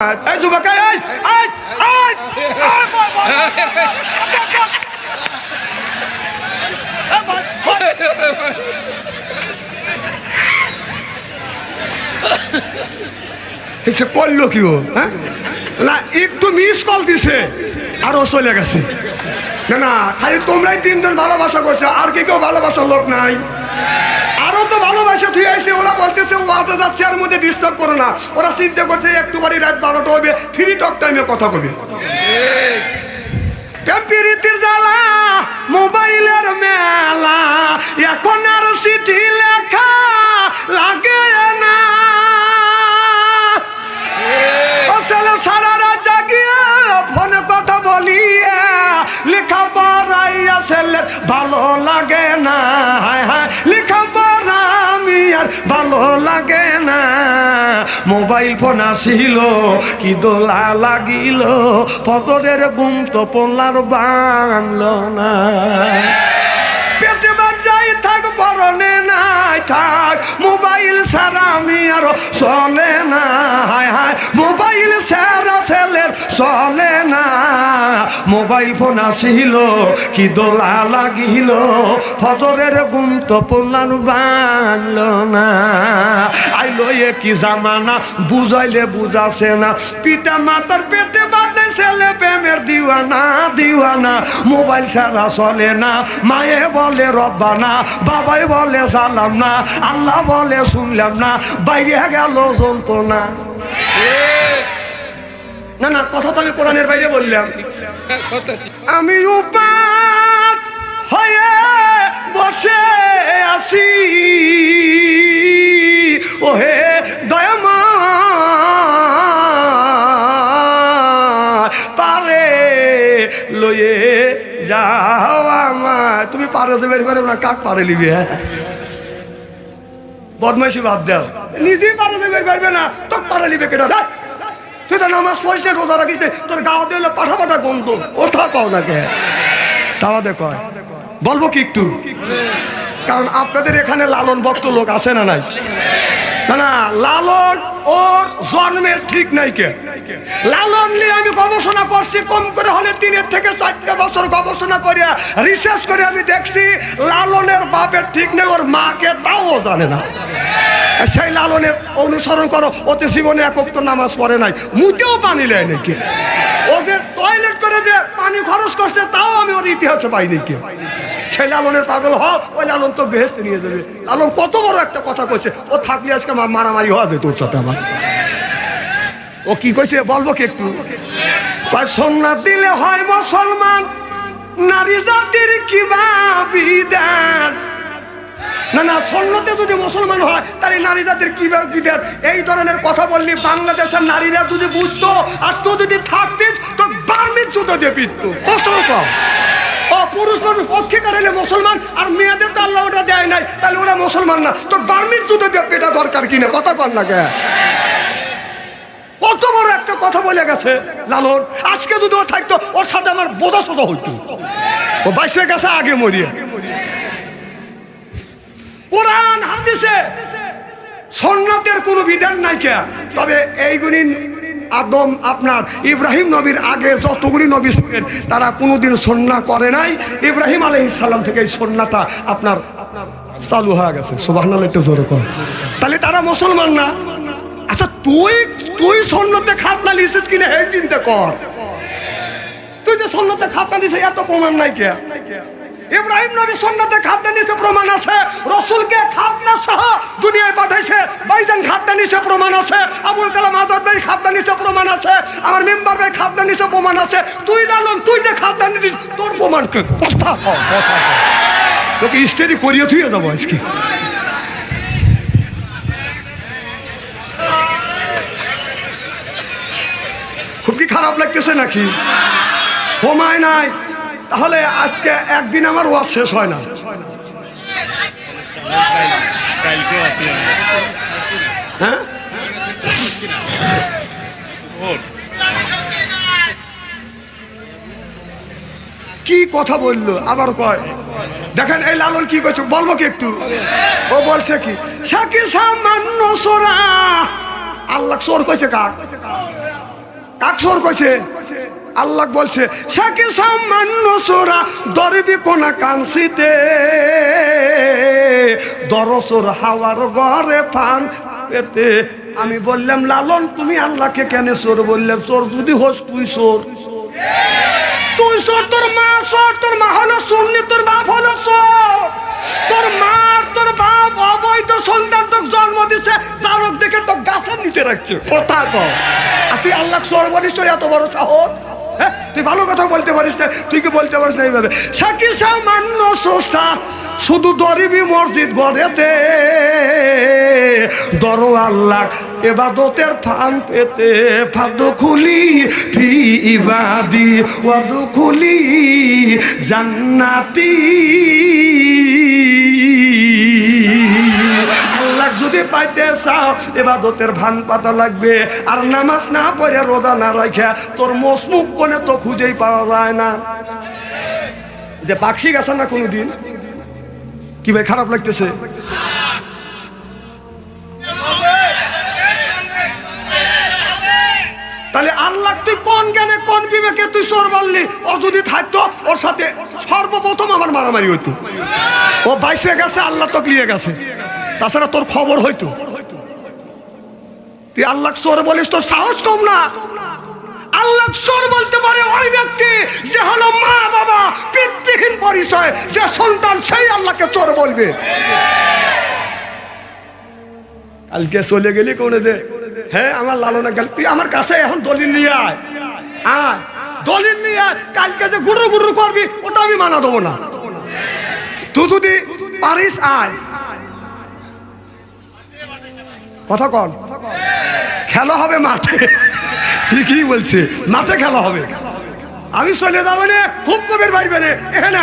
এই যুবক করল কি ও হ্যাঁ? না একটু মিস কল দিছে আর ও চলে গেছে। না না খালি তোমরাই তিনজন ভালোবাসা করছ আর কি কেউ ভালোবাসার লোক নাই। আরও তো ভালোবাসা, তুই আসে ওরা বলতেছে, ও আজ যাচ্ছে, আর মধ্যে ডিস্টার্ব করো না। ওরা চিন্তা করছে একটু বাড়ি রাত বারোটা হবে ফ্রি টক টাইমে কথা কবি টেম্পিরিতির জ্বালা, মোবাইলের মেলা, এখন আর চিঠি লেখা ভালো লাগে না। মোবাইল ফোন আসিল, কি দোলা লাগিল পদরের গুম তো পোলার বাংল না। পেটে বাজাই থাক পরনে নাই থাক। মোবাইল ছাড়া আমি আর চলে না। হায় হায়, মোবাইল ছাড়া ছেলের চলে না। মোবাইল ফোন আসিল, কি দোলা লাগিল, ফজরের গুম তো পড়লার বাংলো না। আইলো এ কি জামানা, বুঝাইলে বুঝাছে না। পিতা মাতার পেটে বাদে ছেলে প্রেমের দিওয়ানা দিওয়ানা। মোবাইল ছাড়া চলে না। মায়ে বলে রব্বানা। বাবাই বলে সালাম না আল্লাহ বলে শুনলাম না। বাইরে গেল জ্বলতো না না না কথা তো আমি কোরআনের বাইরে বললাম। আমি উপাত হয়ে বসে আছি। ওহে লয়ে যাও আমার তুমি পারে তো বের পারো না, কাক পারে লিবে হ্যাঁ? বদমাইশি বাদ দাও। নিজেই পারে তো বের পারবে না তো পারে লিবে কেটা দেখ তুই তো নামাজ পড়িস না, রোজা রাখিস তোর গাও দিলে পাঠা পাঠা গন্ধ ওঠা কও না কে? তাও দেখো বলব কি একটু? কারণ আপনাদের এখানে লালন ভক্ত লোক আছে না নাই? না না, লালন ওর জন্মের ঠিক নাই কে? লালন নিয়ে আমি গবেষণা করছি, কম করে হলে তিনের থেকে চারটে বছর গবেষণা করিয়া রিসার্চ করে আমি দেখছি, লালনের বাপের ঠিক নেই, ওর মাকে তাও জানে না। সেই লালনের অনুসরণ করো অতি জীবনে একক তো নামাজ পড়ে নাই, মুটেও পানি নেয় নাকি ওদের টয়লেট করে যে পানি খরচ করছে, তাও আমি ওর ইতিহাসে পাইনি কি? সেই লালনের পাগল হ, ওই লালন তো বেহেস্তে নিয়ে যাবে। লালন কত বড় একটা কথা কইছে, ও থাকলে আজকে মারামারি হওয়া যেত ওর সাথে আমার। ও কি কইছে? বলব কি একটু। সোমনাথ দিলে হয় মুসলমান, নারী জাতির কিবা বিধান? না না সন্ন্যতে যদি মুসলমান হয়, তাহলে নারী জাতির কি বিধান? এই ধরনের কথা বললি, বাংলাদেশের নারীরা যদি বুঝতো, আর তুই যদি থাকতিস, তো বার্মিক জুতো দিয়ে পিটতো। কষ্ট কম ও, পুরুষ মানুষ পক্ষে কাটাইলে মুসলমান, আর মেয়েদের তো আল্লাহ ওটা দেয় নাই, তাহলে ওরা মুসলমান না। তো বার্মিক জুতো দিয়ে পেটা দরকার কিনা কথা কর না কে। কত বড় একটা কথা বলে গেছে লালন। আজকে যদি ও থাকতো, ওর সাথে আমার বোঝা সোজা হইতো। ও বাইশে গেছে, আগে মরিয়ে। কোরআন, হাদিসে সন্ন্যতের কোনো বিধান নাই কে? তবে এইগুলি আদম, আপনার ইব্রাহিম নবীর আগে যতগুলি নবী ছিলেন, তারা কোনোদিন সন্না করে নাই। ইব্রাহিম আলহিস সালাম থেকে এই সন্নাটা আপনার আপনার চালু হয়ে গেছে। সুবাহ একটু জোরে কর তাহলে তারা মুসলমান না? তুই তুই সন্ন্যতে খাতনা লিছিস কিনা এই চিন্তা কর। তুই যে সন্ন্যতে খাতনা দিছে এত প্রমাণ নাই কে? ইব্রাহিম নবী সন্ন্যতে খাতনা নিছে, প্রমাণ আছে। রসুলকে খাতনা সহ দুনিয়ায় পাঠাইছে, বাইজান খাতনা নিছে, প্রমাণ আছে। আবুল কালাম আজাদ ভাই খাতনা নিছে, প্রমাণ আছে। আমার মেম্বার ভাই খাতনা নিছে, প্রমাণ আছে। তুই লালন তুই যে খাতনা নিছিস, তোর প্রমাণ? কথা তোকে ইস্তেরি করিয়ে থুয়ে যাব আজকে। খারাপ লাগতেছে নাকি? সময় নাই। তাহলে আজকে একদিন আমার ওয়াজ শেষ হয় না। হ্যাঁ? কি কথা বলল? আবার কয়। দেখেন, এই লালন কি করছে? বলব কি একটু? ও বলছে কি সে কি সামান্য সোরা। আল্লাহ সোর কইছে কাক কাকসর কইছে, আল্লাহ বলছে সাকি সামান্য সোরা, দরবি কোনা কাংসিতে দরসর হাওয়ার ঘরে ফান পেতে। আমি বললাম, লালন, তুমি আল্লাহকে কেন চোর বললাম চোর যদি হোস, তুই চোর তুই চোর তোর মা চোর তোর মা হলো সুন্নি, তোর বাপ দিছে জানক দেখে তো গাছের নিচে রাখছে। কথা আর তুই আল্লাহ এত বড় সাহস। হ্যাঁ তুই ভালো কথা বলতে পারিস না তুই কি বলতে পারিস না এইভাবে। সাকি সামান্য সোসা শুধু দরিবি মসজিদ গড়েতে। দর আল্লাহ, এবাদতের ফান পেতে, ফাদ খুলি, ফি ইবাদি, ওয়াদ খুলি, জান্নাতি। যদি পাইতে চাও এবাদতের ভান পাতা লাগবে। আর নামাজ না পড়ে রোজা না রাখা তোর মসমুখ কোনে তো খুঁজেই পাওয়া যায় না। যে পাকসি গেছে না কোনোদিন? কি ভাই, খারাপ লাগতেছে? তাহলে আল্লাহ তুই কোন জ্ঞানে, কোন বিবেকে তুই বললি ও যদি থাকতো, ওর সাথে সর্বপ্রথম আমার মারামারি হইতো। ও বাইসে গেছে, আল্লাহ তো লিয়ে গেছে। তাছাড়া তোর খবর হইতো। তুই আল্লাহ চোর বলিস, তোর সাহস কম না। আল্লাহ চোর বলতে পারে ওই ব্যক্তি যে হলো মা বাবা, পিতৃহীন পরিচয়, যে সন্তান সেই আল্লাহকে চোর বলবে। কালকে চলে গেলি কোনে দে হ্যাঁ আমার লালনা গেল তুই আমার কাছে এখন দলিল নিয়ে আয়। আয়। দলিল নিয়ে আয়, কালকে যে গুরু গুরু করবি, ওটা আমি মানা দেবো না। তুই যদি পারিস, আয়। কথা কন। খেলা হবে মাঠে। ঠিকই বলছে। মাঠে খেলা হবে। আমি চলে যাব খুব কবের বাড়বে বেড়ে এখানে